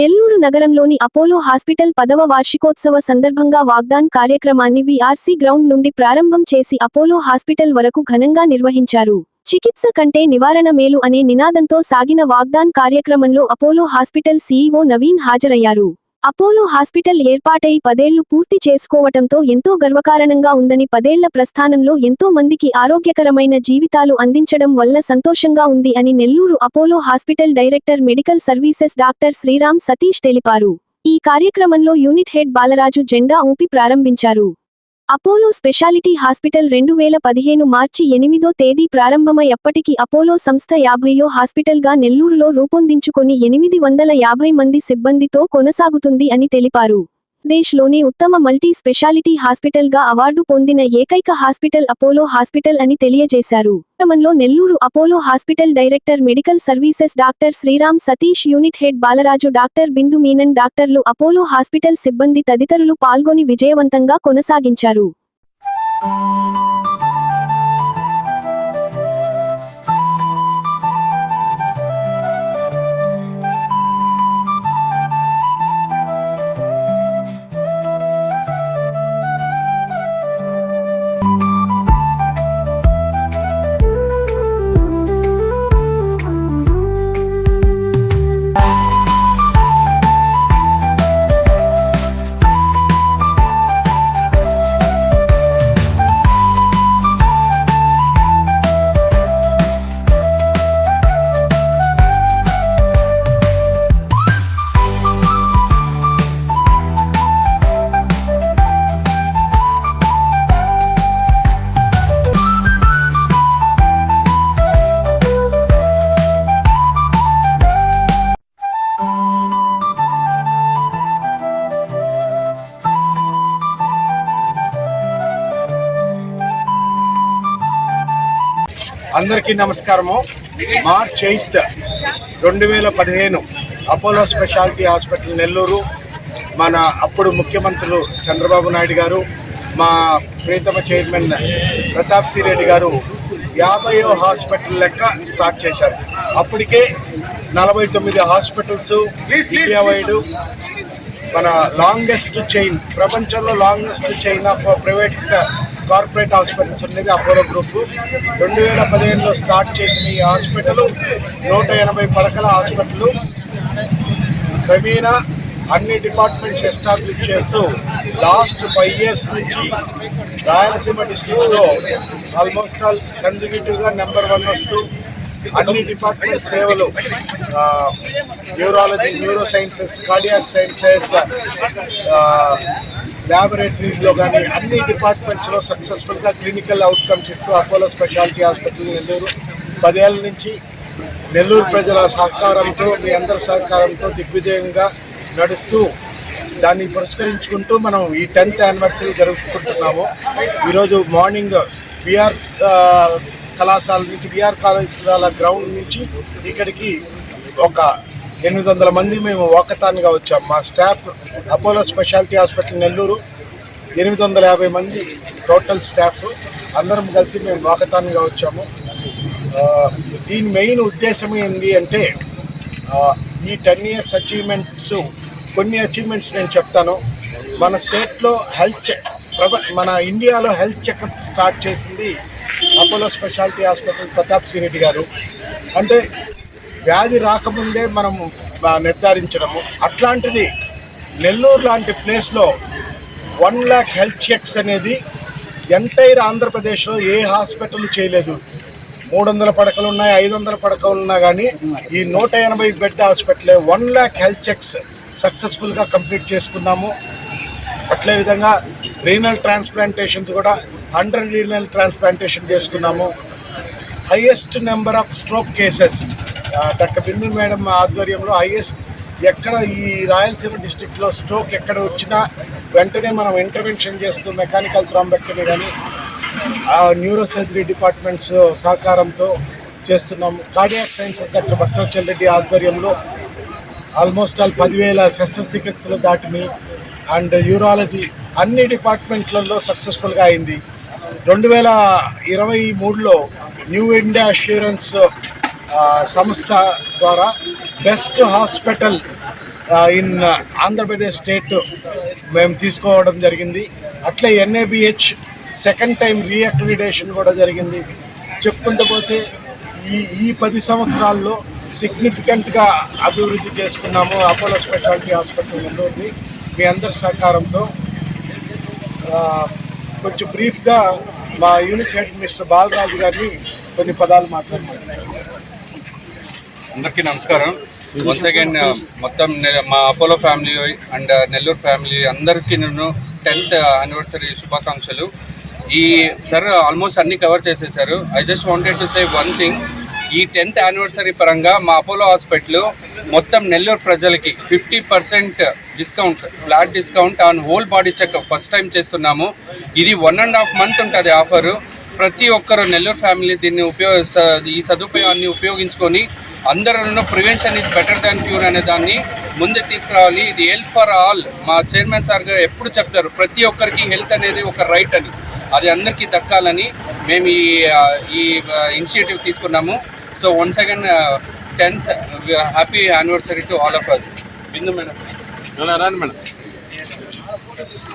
నెల్లూరు నగరంలోని Apollo hospital పదవ వార్షికోత్సవ సందర్భంగా వాగ్దాన్ కార్యక్రమాన్ని వీఆర్సీ గ్రౌండ్ నుండి ప్రారంభం చేసి అపోలో హాస్పిటల్ వరకు ఘనంగా నిర్వహించారు. చికిత్స కంటే నివారణ మేలు అనే నినాదంతో సాగిన వాగ్దాన్ కార్యక్రమంలో అపోలో హాస్పిటల్ సీఈఓ నవీన్ హాజరయ్యారు. అపోలో హాస్పిటల్ ఏర్పాటై పదేళ్ళు పూర్తి చేసుకోవటంతో ఎంతో గర్వకారణంగా ఉందని పదేళ్ళ ప్రస్థానంలో ఎంతో మందికి ఆరోగ్యకరమైన జీవితాలు అందించడం వల్ల సంతోషంగా ఉంది అని Nellore Apollo hospital director medical services doctor Sriram Satish తెలిపారు. ఈ కార్యక్రమంలో యూనిట్ హెడ్ బాలరాజు జెండా ఊపి ప్రారంభించారు. అపోలో స్పెషాలిటీ హాస్పిటల్ రెండు వేల పదిహేను మార్చి ఎనిమిదో తేదీ ప్రారంభమై అప్పటికి అపోలో సంస్థ యాభైయో హాస్పిటల్గా నెల్లూరులో రూపొందించుకొని ఎనిమిది వందల యాభై మంది సిబ్బందితో కొనసాగుతుంది అని తెలిపారు. దేశ్లోనే ఉత్తమ మల్టీ స్పెషాలిటీ హాస్పిటల్గా అవార్డు పొందిన ఏకైక హాస్పిటల్ అపోలో హాస్పిటల్ అని తెలియజేశారు. క్రమంలో Nellore Apollo hospital director medical services doctor Sriram Satish unit head Balaraju doctor Bindu Menon డాక్టర్లు అపోలో హాస్పిటల్ సిబ్బంది తదితరులు పాల్గొని విజయవంతంగా కొనసాగించారు. అందరికీ నమస్కారము. మార్చ్ ఎయిత్ రెండు వేల పదిహేను అపోలో స్పెషాలిటీ హాస్పిటల్ నెల్లూరు. మన అప్పుడు ముఖ్యమంత్రులు చంద్రబాబు నాయుడు గారు మా ప్రీతమ చైర్మన్ ప్రతాప్ సి రెడ్డి గారు యాభైవ హాస్పిటల్ లెక్క స్టార్ట్ చేశారు. అప్పటికే నలభై తొమ్మిది హాస్పిటల్స్ ఇండియా వైడ్ మన లాంగెస్ట్ చైన్ ప్రపంచంలో longest chain of private corporate hospitals ఉండేది అపోలో గ్రూప్. రెండు వేల పదిహేనులో స్టార్ట్ చేసిన ఈ హాస్పిటల్ నూట ఎనభై పడకల హాస్పిటల్. క్రమేణా అన్ని డిపార్ట్మెంట్స్ ఎస్టాబ్లిష్ చేస్తూ లాస్ట్ ఫైవ్ ఇయర్స్ నుంచి రాయలసీమ డిస్ట్రిక్ట్లో ఆల్మోస్ట్ ఆల్ కన్జిక్యూటివ్గా నెంబర్ వన్ వస్తూ అన్ని డిపార్ట్మెంట్ సేవలు neurology neuro sciences cardiac sciences ల్యాబొరేటరీస్లో కానీ అన్ని డిపార్ట్మెంట్స్లో సక్సెస్ఫుల్గా క్లినికల్ అవుట్కమ్స్ ఇస్తూ అపోలో స్పెషాలిటీ హాస్పిటల్ నెల్లూరు పదేళ్ళ నుంచి నెల్లూరు ప్రజల సహకారంతో మీ అందరి సహకారంతో దిగ్విజయంగా నడుస్తూ దాన్ని పురస్కరించుకుంటూ మనం ఈ టెన్త్ యానివర్సరీ జరుపుకుంటున్నాము. ఈరోజు మార్నింగ్ బీఆర్ కళాశాల నుంచి బీఆర్ కళాశాల గ్రౌండ్ నుంచి ఇక్కడికి ఒక ఎనిమిది వందల మంది మేము ఒకతాన్గా వచ్చాం. మా staff Apollo speciality hospital Nellore. ఎనిమిది వందల యాభై మంది టోటల్ స్టాఫ్ అందరం కలిసి మేము వాకతాన్గా వచ్చాము. దీని మెయిన్ ఉద్దేశం ఏంటి అంటే ఈ టెన్ ఇయర్స్ అచీవ్మెంట్స్ కొన్ని అచీవ్మెంట్స్ నేను చెప్తాను. మన స్టేట్లో హెల్త్ చెక్ ప్రప- మన ఇండియాలో హెల్త్ చెకప్ స్టార్ట్ చేసింది Apollo speciality hospital Pratap C Reddy గారు. అంటే వ్యాధి రాకముందే మనము నిర్ధారించడము. అట్లాంటిది నెల్లూరు లాంటి ప్లేస్లో వన్ ల్యాక్ హెల్త్ చెక్స్ అనేది ఎంటైర్ ఆంధ్రప్రదేశ్లో ఏ హాస్పిటల్ చేయలేదు. మూడు వందల పడకలు ఉన్నాయి ఐదు వందల పడకలు ఉన్నా కానీ ఈ నూట ఎనభై బెడ్ హాస్పిటలే వన్ ల్యాక్ హెల్త్ చెక్స్ సక్సెస్ఫుల్గా కంప్లీట్ చేసుకున్నాము. అట్లే విధంగా రీనల్ ట్రాన్స్ప్లాంటేషన్స్ కూడా హండ్రెడ్ రీనల్ ట్రాన్స్ప్లాంటేషన్ చేసుకున్నాము. Highest number of stroke cases doctor Bindu madam ఆధ్వర్యంలో హైయెస్ట్ ఎక్కడ ఈ రాయలసీమ డిస్టిక్లో స్ట్రోక్ ఎక్కడ వచ్చినా వెంటనే మనం ఇంటర్వెన్షన్ చేస్తూ మెకానికల్ థ్రాంబెక్టమీ కానీ న్యూరో సర్జరీ డిపార్ట్మెంట్స్ సహకారంతో చేస్తున్నాము cardiac sciences doctor Bhaktavachal Reddy ఆధ్వర్యంలో ఆల్మోస్ట్ ఆల్ పదివేల శస్త్రచికిత్సలు దాటిని అండ్ యూరాలజీ అన్ని డిపార్ట్మెంట్లలో సక్సెస్ఫుల్గా అయింది. రెండు వేల ఇరవై మూడులో న్యూ ఇండియా అష్యూరెన్స్ సంస్థ ద్వారా best hospital in Andhra Pradesh state మేము తీసుకోవడం జరిగింది. అట్లే ఎన్ఏబిహెచ్ సెకండ్ టైం రీఅక్రిడేషన్ కూడా జరిగింది. చెప్పుకుంటూ పోతే ఈ ఈ పది సంవత్సరాల్లో సిగ్నిఫికెంట్గా అభివృద్ధి చేసుకున్నాము. అపోలో స్పెషాలిటీ హాస్పిటల్ ఉంటుంది. మీ అందరి సహకారంతో కొంచెం బ్రీఫ్గా మా యూనిట్ హెడ్ మిస్టర్ బాలరాజు గారిని కొన్ని పదాలు మాట్లాడుతున్నాను అందరికీ నమస్కారం. వన్స్ అగైన్ uh, మొత్తం మా Apollo family and Nellore family అందరికీ నేను టెన్త్ యానివర్సరీ uh, శుభాకాంక్షలు. ఈ సార్ ఆల్మోస్ట్ అన్ని కవర్ చేసేసారు. I just wanted to say one thing ఈ టెన్త్ యానివర్సరీ పరంగా మా అపోలో హాస్పిటల్ మొత్తం నెల్లూరు ప్రజలకి fifty percent discount flat discount on whole body checkup first time చేస్తున్నాము. ఇది వన్ అండ్ హాఫ్ మంత్ ఉంటుంది ఆఫరు ప్రతి ఒక్కరు నెల్లూరు ఫ్యామిలీ దీన్ని ఉపయోగ ఈ సదుపాయాన్ని ఉపయోగించుకొని అందరూ prevention is better than cure అనే దాన్ని ముందు తీసుకురావాలి. ఇది హెల్త్ ఫర్ ఆల్ మా చైర్మన్ సార్ గారు ఎప్పుడు చెప్తారు ప్రతి ఒక్కరికి హెల్త్ అనేది ఒక రైట్ అని. అది అందరికీ దక్కాలని మేము ఈ ఈ ఇనిషియేటివ్ తీసుకున్నాము. So one second tenth happy anniversary to all of us Bindu madam. Madam.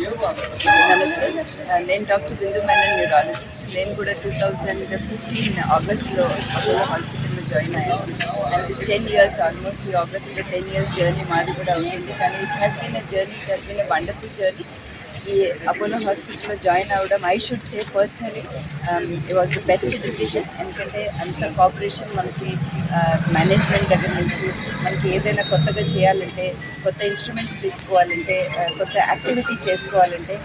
నమస్తే నేను డాక్టర్ బిందు మేనన్ న్యూరాలజిస్ట్ నేను కూడా టూ థౌజండ్ ఫిఫ్టీన్ ఆగస్ట్లో అపోలో హాస్పిటల్లో జాయిన్ అయ్యాను. And this ten years almost ఈ ఆగస్ట్లో టెన్ ఇయర్స్ జర్నీ మాది కూడా ఉంటుంది కానీ it has been a journey it has been a wonderful journey ఈ అపోలో హాస్పిటల్లో జాయిన్ అవ్వడం I should say personally it was the best decision ఎందుకంటే అంత కోఆపరేషన్ మనకి మేనేజ్మెంట్ దగ్గర నుంచి మనకి ఏదైనా కొత్తగా చేయాలంటే కొత్త ఇన్స్ట్రుమెంట్స్ తీసుకోవాలంటే కొత్త యాక్టివిటీ చేసుకోవాలంటే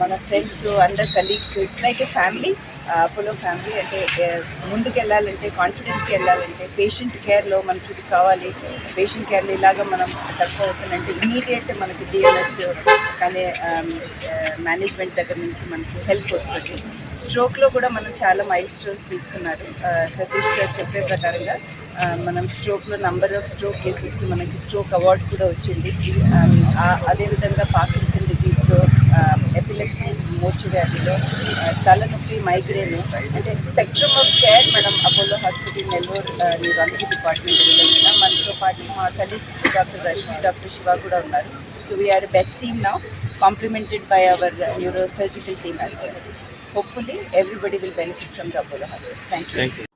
మన ఫ్రెండ్స్ అందర్ colleagues it's like a family Apollo family అంటే ముందుకు వెళ్ళాలంటే కాన్ఫిడెన్స్కి వెళ్ళాలంటే పేషెంట్ కేర్లో మనకి ఇది కావాలి. పేషెంట్ కేర్లో ఇలాగ మనం తక్కువ అవుతుందంటే ఇమీడియట్ మనకి డిఎల్ఎస్ కానీ మేనేజ్మెంట్ దగ్గర నుంచి మనకి హెల్ప్ వస్తుంది. స్ట్రోక్లో కూడా మనం చాలా మైల్ స్టోన్స్ తీసుకున్నారు సతీష్ సార్ చెప్పే ప్రకారంగా మనం స్ట్రోక్లో నంబర్ ఆఫ్ స్ట్రోక్ కేసెస్కి మనకి స్ట్రోక్ అవార్డు కూడా వచ్చింది. అదేవిధంగా పాకిన్సన్ డిసీజ్లో ఎపిలెప్సీ మూర్చి తలనొప్పి మైగ్రేన్ అంటే స్పెక్ట్రమ్ ఆఫ్ కేర్ మనం Apollo hospital Nellore neurology department మనతో పాటు మా colleagues doctor Rashmi doctor Shiva కూడా ఉన్నారు. So we're best team now complemented by our neuro surgical team as well hopefully everybody will benefit from the Apollo hospital thank you